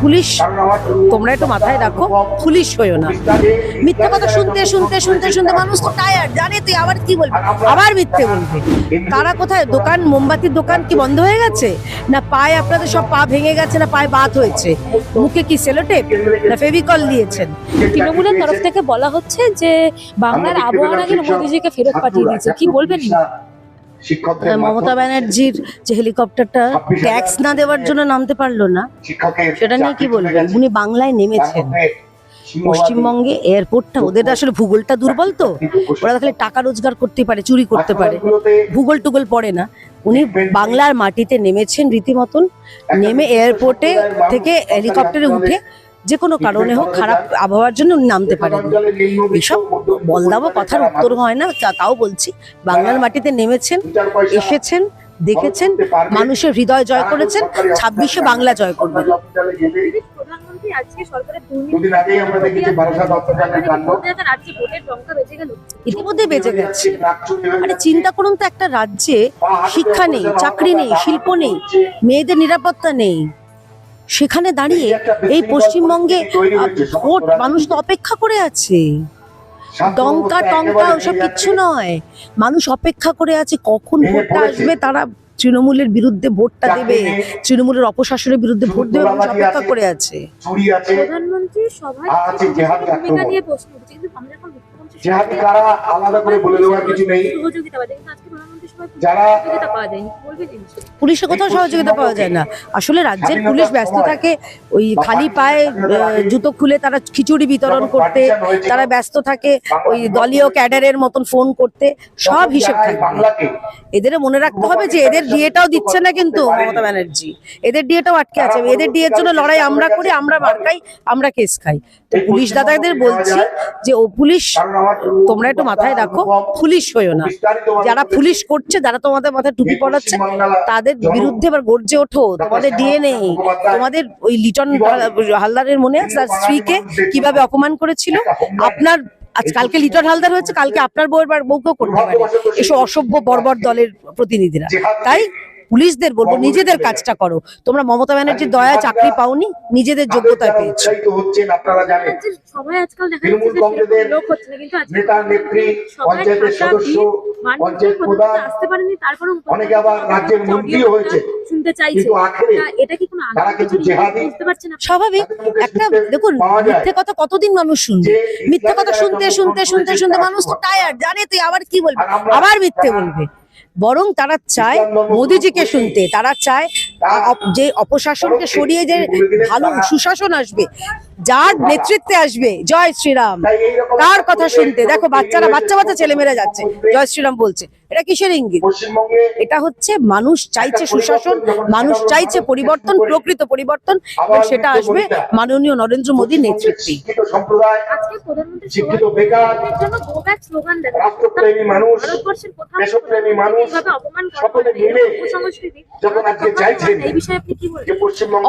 Police তোমরা একটু মাথায় রাখো পুলিশ হইও না। মিথ্যা কথা শুনতে শুনতে শুনতে শুনতে মানুষ তো টায়ার্ড জানে তুই আবার কি বলবি? আবার মিথ্যে বলবে। তারা কোথায়? দোকান মোমবাতির দোকান কি বন্ধ হয়ে গেছে? না পায়ে আপনাদের সব পা ভেঙে গেছে না পায়ে বাত হয়েছে? মুখে কি সেলোটেপ? না ফেভিকল দিয়েছেন? তৃণমূলের তরফ থেকে বলা হচ্ছে যে বাংলার আবহাওয়া নাকি মোদিজিকে ফেরত পাঠিয়ে দিয়েছে। কি বলবেন? আহ, মমতা ব্যানার্জির যে হেলিকপ্টারটা ট্যাক্স না দেওয়ার জন্য নামতে পারল না সেটা নিয়ে কি বলবেন উনি বাংলায় নেমেছেন। পশ্চিমবঙ্গে এয়ারপোর্টটা ওদের আসলে ভূগোলটা দুর্বল তো। ওরা তাহলে টাকা রোজগার করতে পারে চুরি করতে পারে। ভূগোল টুগোল পড়ে না। উনি বাংলার মাটিতে নেমেছেন রীতিমতন। নেমে এয়ারপোর্টে থেকে হেলিকপ্টারে উঠে যে কোনো কারণে হোক খারাপ আবহাওয়ার জন্য উনি নামতে পারেন এসব বলদাবো কথার উত্তর হয় না তা- তাও বলছি। বাংলার মাটিতে নেমেছেন এসেছেন দেখেছেন মানুষের হৃদয় জয় করেছেন ছাব্বিশে বাংলা জয় করবেন। বেঁচে ইতিমধ্যে বেঁচে গেছে। আরে চিন্তা করুন তো একটা রাজ্যে শিক্ষা নেই চাকরি নেই শিল্প নেই মেয়েদের নিরাপত্তা নেই। সেখানে দাঁড়িয়ে এই পশ্চিমবঙ্গে ভোট মানুষ তো অপেক্ষা করে আছে। ডঙ্কা টঙ্কা ওসব কিচ্ছু নয়। মানুষ অপেক্ষা করে আছে কখন ভোটটা আসবে তারা তৃণমূলের বিরুদ্ধে ভোটটা দেবে তৃণমূলের অপশাসনের বিরুদ্ধে ভোট দেবে মানুষ অপেক্ষা করে আছে। প্রধানমন্ত্রী সভায়। নিয়ে প্রশ্ন কিন্তু আমরা মুখ্যমন্ত্রী কারা আলাদা করে বলে দেওয়ার কিছু নেই। যারা-? পুলিশের কোথাও সহযোগিতা পাওয়া যায় না। আসলে রাজ্যের পুলিশ ব্যস্ত থাকে ওই খালি পায়ে জুতো খুলে তারা খিচুড়ি বিতরণ করতে তারা ব্যস্ত থাকে ওই দলীয় ক্যাডারের মতন ফোন করতে সব হিসেব বাংলাকে এদের মনে রাখতে হবে যে এদের ডিএটাও দিচ্ছে না কিন্তু মমতা ব্যানার্জি। এদের ডিএটাও আটকে আছে। এদের ডিএর জন্য লড়াই আমরা করি আমরা মার্কাই আমরা কেস খাই। পুলিশ দাদাদের বলছি যে, ও পুলিশ, তোমরা একটু মাথায় রাখো, পুলিশ হইও না। যারা পুলিশ করছে, যারা তোমাদের মাথায় টুপি পড়াচ্ছে তাদের বিরুদ্ধে এবার গর্জে ওঠো। তোমাদের ডিএনএ, তোমাদের ওই লিটন হালদারের মনে আছে? তার স্ত্রীকে কীভাবে অপমান করেছিল? আপনার কালকে লিটন হালদার হয়েছে, কালকে আপনার বউয়ের বা- বউকেও করতে পারে। এসব অসভ্য বর্বর দলের প্রতিনিধিরা। তাই পুলিশদের বলব নিজেদের কাজটা করো। তোমরা মমতা ব্যানার্জির দয়া চাকরি পাওনি নিজেদের যোগ্যতায় পেয়েছ। আপনারা জানেন রাজ্যের আজকাল দেখা যাচ্ছে যে কংগ্রেসের সেরকম লোক হচ্ছে না কিন্তু নেতা নেত্রী পঞ্চায়েতের সদস্য পঞ্চায়েত প্রধান আসতে পারেনি তারপরেও অনেকে আবার রাজ্যের মন্ত্রীও হয়েছে। শুনতে চাইছে এটা কি কোনো স্বাভাবিক একটা দেখুন মিথ্যে কথা কতদিন মানুষ শুনবে? মিথ্যে কথা শুনতে শুনতে শুনতে শুনতে মানুষ তো টায়ার্ড জানে তুই আবার কি বলবি? আবার মিথ্যে বলবে। বরং তারা চায় মোদিজিকে শুনতে। তারা চায় যে অপশাসনকে সরিয়ে যে ভালো সুশাসন আসবে যার নেতৃত্বে আসবে। জয় শ্রীরাম। তার কথা শুনতে? দেখো বাচ্চারা বাচ্চা বাচ্চা ছেলেমেয়েরা যাচ্ছে। জয় শ্রীরাম বলছে। এটা কিসের ইঙ্গিত? এটা হচ্ছে মানুষ চাইছে সুশাসন মানুষ চাইছে পরিবর্তন প্রকৃত পরিবর্তন এবং সেটা আসবে মাননীয় নরেন্দ্র মোদীর নেতৃত্বে।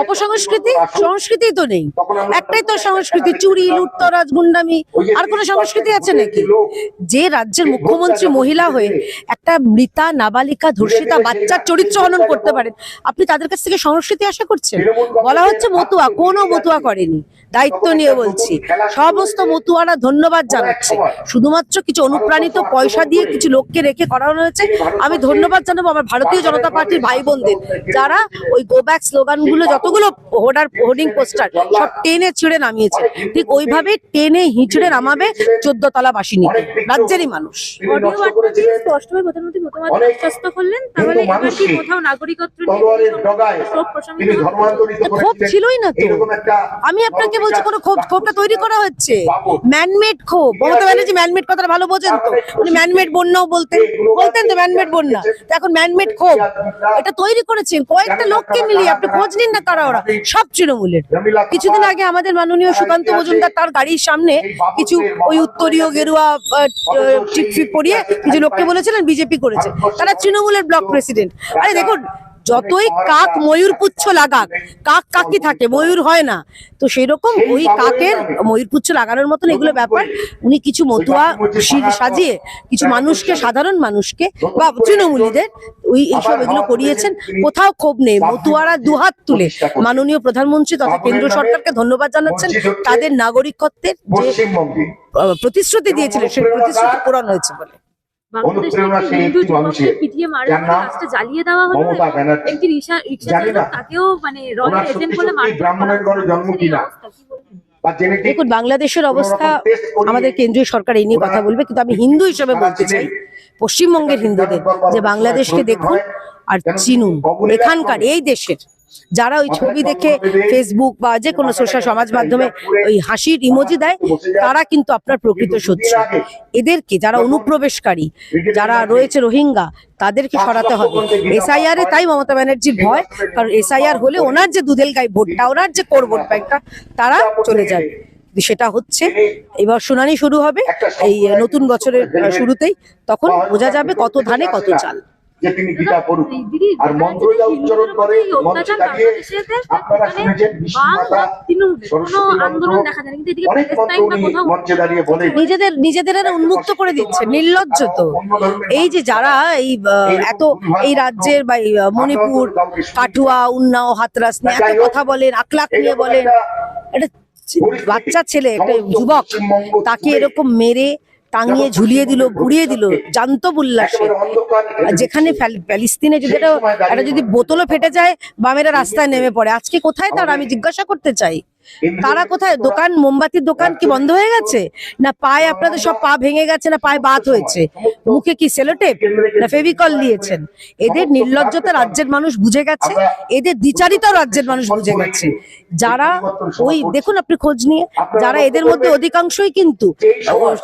অপসংস্কৃতি সংস্কৃতি তো নেই। একটাই তো সংস্কৃতি চুরি লুটতরাজ গুন্ডামি। আর কোনো সংস্কৃতি আছে নাকি? যে রাজ্যের মুখ্যমন্ত্রী মহিলা হয়ে একটা মৃতা নাবালিকা ধর্ষিতা বাচ্চার চরিত্র হনন করতে পারেন। আপনি তাদের কাছ থেকে সংস্কৃতি আশা করছেন? বলা হচ্ছে মতুয়া কোনো মতুয়া করেনি। দায়িত্ব নিয়ে বলছি। সমস্ত মতুয়ারা ধন্যবাদ জানাচ্ছে। শুধুমাত্র কিছু অনুপ্রাণিত পয়সা দিয়ে কিছু লোককে রেখে করানো হয়েছে। আমি ধন্যবাদ জানাব আমার ভারতীয় জনতা পার্টির ভাই বোনদের। যারা ওই গো ব্যাক স্লোগানগুলো যতগুলো হোর্ডার হোর্ডিং পোস্টার সব টেনে ছিঁড়ে নামিয়েছে। ঠিক ওইভাবে টেনে হিঁচড়ে নামাবে চোদ্দ তলা বাসিনীকে রাজ্যেরই মানুষ। অডিও বার্তাটি স্পষ্টভাবে প্রধানমন্ত্রী মতামত আশ্বস্ত করলেন। তাহলে কি কোথাও নাগরিকত্ব ক্ষোভ ছিলই না তো। আমি আপনাকে বলছি কোনো ক্ষোভ ক্ষোভটা তৈরি করা হচ্ছে। ম্যানমেড ক্ষোভ। মমতা ব্যানার্জি ম্যানমেড কথাটা ভালো বোঝেন তো। উনি ম্যানমেড বন্যাও বলতেন। বলতেন তো ম্যানমেড বন্যা। তো এখন ম্যানমেড ক্ষোভ। এটা তৈরি করেছেন কয়েকটা লোককে মিলিয়ে। আপনি খোঁজ নিন না কারা ওরা। সব তৃণমূলের। কিছুদিন আগে আমাদের মাননীয় সুকান্ত মজুমদার তার গাড়ির সামনে কিছু ওই উত্তরীয় গেরুয়া টিপ ফিপ পরিয়ে কিছু লোককে বলেছিলেন বিজেপি করেছে। তারা তৃণমূলের ব্লক প্রেসিডেন্ট আরে দেখুন যতই কাক ময়ূর পুচ্ছ লাগাক কাক কাকি থাকে ময়ূর হয় না। তো সেই রকম ওই কাকের ময়ূর পুচ্ছ লাগানোর মতন এগুলো ব্যাপার। উনি কিছু মতুয়া শির- সাজিয়ে কিছু মানুষকে সাধারণ মানুষকে বা তৃণমূলীদের ওই এইসব এগুলো করিয়েছেন। কোথাও ক্ষোভ নেই। মতুয়ারা দুহাত তুলে মাননীয় প্রধানমন্ত্রী তথা কেন্দ্র সরকারকে ধন্যবাদ জানাচ্ছেন। তাদের নাগরিকত্বের যে প্রতিশ্রুতি দিয়েছিলেন সেই প্রতিশ্রুতি পূরণ হয়েছে বলে। বাংলাদেশে অনুপ্রেরণা একটি সেই হিন্দু একটি পিটিয়ে মারা হলো জ্বালিয়ে দেওয়া হলো মমতা একটি রিক্সা রিক্সা জানি চালক না, তাকেও মানে রয়্যাল এজেন্ট বলে ব্রাহ্মণের ঘরে জন্ম কিনা? দেখুন বাংলাদেশের অবস্থা আমাদের কেন্দ্রীয় সরকার এই নিয়ে কথা বলবে কিন্তু আমি হিন্দু হিসেবে বলতে চাই পশ্চিমবঙ্গের হিন্দুদের যে বাংলাদেশকে দেখুন আর চিনুন এখানকার এই দেশের যারা ওই ছবি দেখে ফেসবুক বা যে কোনো সোশ্যাল সমাজ মাধ্যমে ওই হাসির ইমোজি দেয় তারা কিন্তু আপনার প্রকৃত শত্রু। এদেরকে যারা অনুপ্রবেশকারী যারা রয়েছে রোহিঙ্গা তাদেরকে সরাতে হবে। এসআইআর এ তাই মমতা ব্যানার্জির ভয় কারণ এসআইআর হলে ওনার যে দুধেল গাই ভোটটা ওনার যে কোর ভোট ব্যাংকটা তারা চলে যাবে। সেটা হচ্ছে এবার শুনানি শুরু হবে এই নতুন বছরের শুরুতেই। তখন বোঝা যাবে কত ধানে কত চাল। যে তিনি গীতা পড়ুক। আর মন্ত্র যা উচ্চারণ করে মঞ্চে দাঁড়িয়ে আপনারা মানে শুনেছেন সরস্বতী মন্ত্র অনেক মন্ত্র উনি মঞ্চে দাঁড়িয়ে বলেন। নিজেদের নিজেদের এরা উন্মুক্ত করে দিচ্ছে নির্লজ্জ তো। এই যে যারা এই এত এই রাজ্যের বা মণিপুর কাটুয়া উন্নাও হাতরাস নিয়ে এত কথা বলেন আকলাক নিয়ে বলেন। একটা বাচ্চা ছেলে একটা যুবক তাকে এরকম মেরে টাঙিয়ে ঝুলিয়ে দিল ঘুরিয়ে দিল জানতো উল্লাসে আর যেখানে প্যালিস্তিনে প্যালেস্তিনে যদি একটা একটা যদি বোতলও ফেটে যায় বামেরা রাস্তায় নেমে পড়ে। আজকে কোথায়? তার আমি জিজ্ঞাসা করতে চাই। তারা কোথায়? দোকান মোমবাতির দোকান কি বন্ধ হয়ে গেছে? না পায়ে আপনাদের সব পা ভেঙে গেছে না পায়ে বাত হয়েছে? মুখে কি সেলোটেপ? না ফেভিকল দিয়েছেন? এদের নির্লজ্জতা রাজ্যের মানুষ বুঝে গেছে এদের দ্বিচারিতাও রাজ্যের মানুষ বুঝে গেছে। যারা ওই দেখুন আপনি খোঁজ নিয়ে যারা এদের মধ্যে অধিকাংশই কিন্তু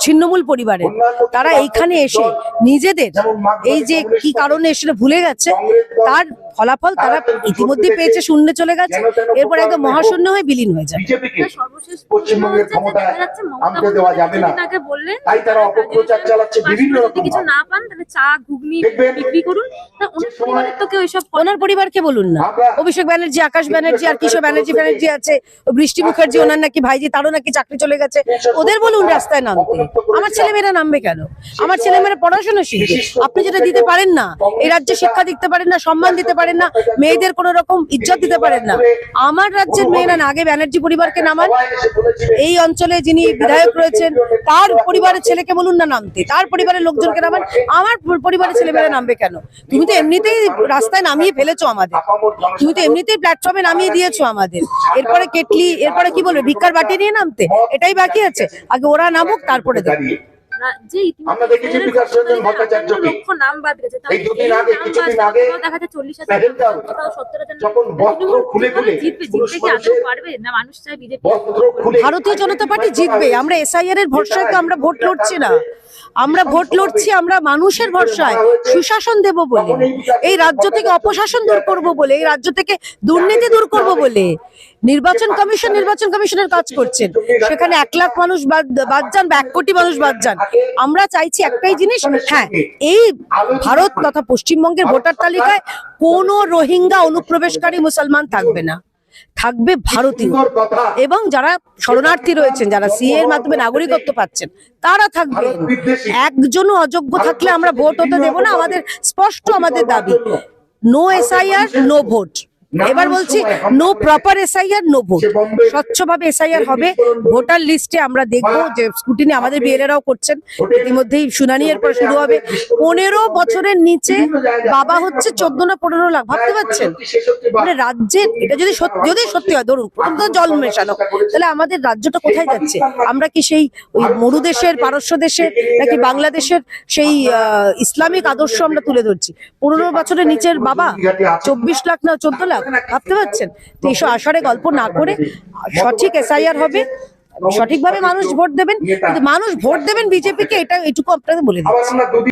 ছিন্নমূল পরিবারের তারা এইখানে এসে নিজেদের এই যে কি কারণে এসে ভুলে গেছে তার ফলাফল তারা ইতিমধ্যে পেয়েছে শূন্য চলে গেছে। এরপর একদম মহাশূন্য হয়ে বিলীন হয়ে যাবে বিজেপিকে পশ্চিমবঙ্গের হচ্ছে যে ক্ষমতায় দেখা যাচ্ছে মমতা আনতে দেওয়া যাবে না। কিছুদিন আগে বললেন তাই তারা অপপ্রচার চালাচ্ছে বিভিন্ন রকম কিছু না পান তাহলে চা ঘুগনি বিক্রি করুন। ওনার যে সময়- পরিবারের তো কেউ এসব করে ওনার পরিবারকে বলুন না। অভিষেক ব্যানার্জি আকাশ ব্যানার্জি আর কিশোর ব্যানার্জি ব্যানার্জি আছে। বৃষ্টি মুখার্জি ওনার নাকি ভাইজি তারও নাকি চাকরি চলে গেছে। ওদের বলুন রাস্তায় নামতে। আমার ছেলেমেয়েরা নামবে কেন? আমার ছেলেমেয়েরা পড়াশোনা শিখবে। আপনি যেটা দিতে পারেন না এই রাজ্যে শিক্ষা দিতে পারেন না সম্মান দিতে পারেন না মেয়েদের কোনো রকম ইজ্জত দিতে পারেন না। আমার রাজ্যের মেয়েরা না আগে ব্যানার্জি পরিবারকে নামান। এই অঞ্চলে যিনি বিধায়ক রয়েছেন তার পরিবারের ছেলেকে বলুন না নামতে তার পরিবারের লোকজনকে নামান। আমার পরিবারের ছেলেমেয়েরা নামবে কেন? তুমি তো এমনিতেই রাস্তায় নামিয়ে ফেলেছো আমাদের। তুমি তো এমনিতেই প্ল্যাটফর্মে নামিয়ে দিয়েছ আমাদের। এরপরে কেটলি এরপরে কি বলবে? ভিক্ষার বাটি নিয়ে নামতে? এটাই বাকি আছে। আগে ওরা নামুক তারপরে দেখবে না- যে। লক্ষ নাম বাদ গেছে। দেখা চল্লিশ হাজার সত্তর হাজার ভারতীয় জনতা পার্টি জিতবে আমরা এসআইআর এর ভরসায় তো আমরা ভোট লড়ছি না। আমরা ভোট লড়ছি, আমরা মানুষের ভরসায় সুশাসন দেব বলে। এই রাজ্য থেকে অপশাসন দূর করব বলে, এই রাজ্য থেকে দুর্নীতি দূর করব বলে। নির্বাচন কমিশন, নির্বাচন কমিশনের কাজ করছেন। সেখানে এক লাখ মানুষ বাদ যান বা এক কোটি মানুষ বাদ যান। আমরা চাইছি একটাই জিনিস হ্যাঁ এই ভারত তথা পশ্চিমবঙ্গের ভোটার তালিকায় কোনো রোহিঙ্গা অনুপ্রবেশকারী মুসলমান থাকবে না। থাকবে ভারতীয়। এবং যারা শরণার্থী রয়েছেন যারা সিএ এর মাধ্যমে নাগরিকত্ব পাচ্ছেন তারা থাকবে একজনও অযোগ্য থাকলে আমরা ভোট হতে দেব না আমাদের স্পষ্ট আমাদের দাবি। নো এসআইআর নো ভোট এবার বলছি no proper SIR no vote স্বচ্ছভাবে SIR হবে। ভোটার লিস্টে আমরা দেখব যে স্কুটিনি আমাদের বিএলএরাও করছেন। ইতিমধ্যেই শুনানি এরপর শুরু হবে। পনেরো বছরের নিচে বাবা হচ্ছে চোদ্দ না পনেরো লাখ ভাবতে পারছেন? মানে রাজ্যের এটা যদি সত্যি যদি সত্যি। হয় ধরুন তো জল মেশানো। তাহলে আমাদের রাজ্যটা কোথায় যাচ্ছে? আমরা কি সেই ওই মরু দেশের পারস্য দেশের নাকি বাংলাদেশের সেই ইসলামিক আদর্শ আমরা তুলে ধরছি। পনেরো বছরের নিচের বাবা চব্বিশ লাখ না চোদ্দ লাখ? ভাবতে পারছেন? তো এইসব আসরে গল্প না করে সঠিক এসআইআর হবে সঠিকভাবে মানুষ ভোট দেবেন কিন্তু মানুষ ভোট দেবেন বিজেপিকে এটা এটুকু আপনাকে বলে দিচ্ছি।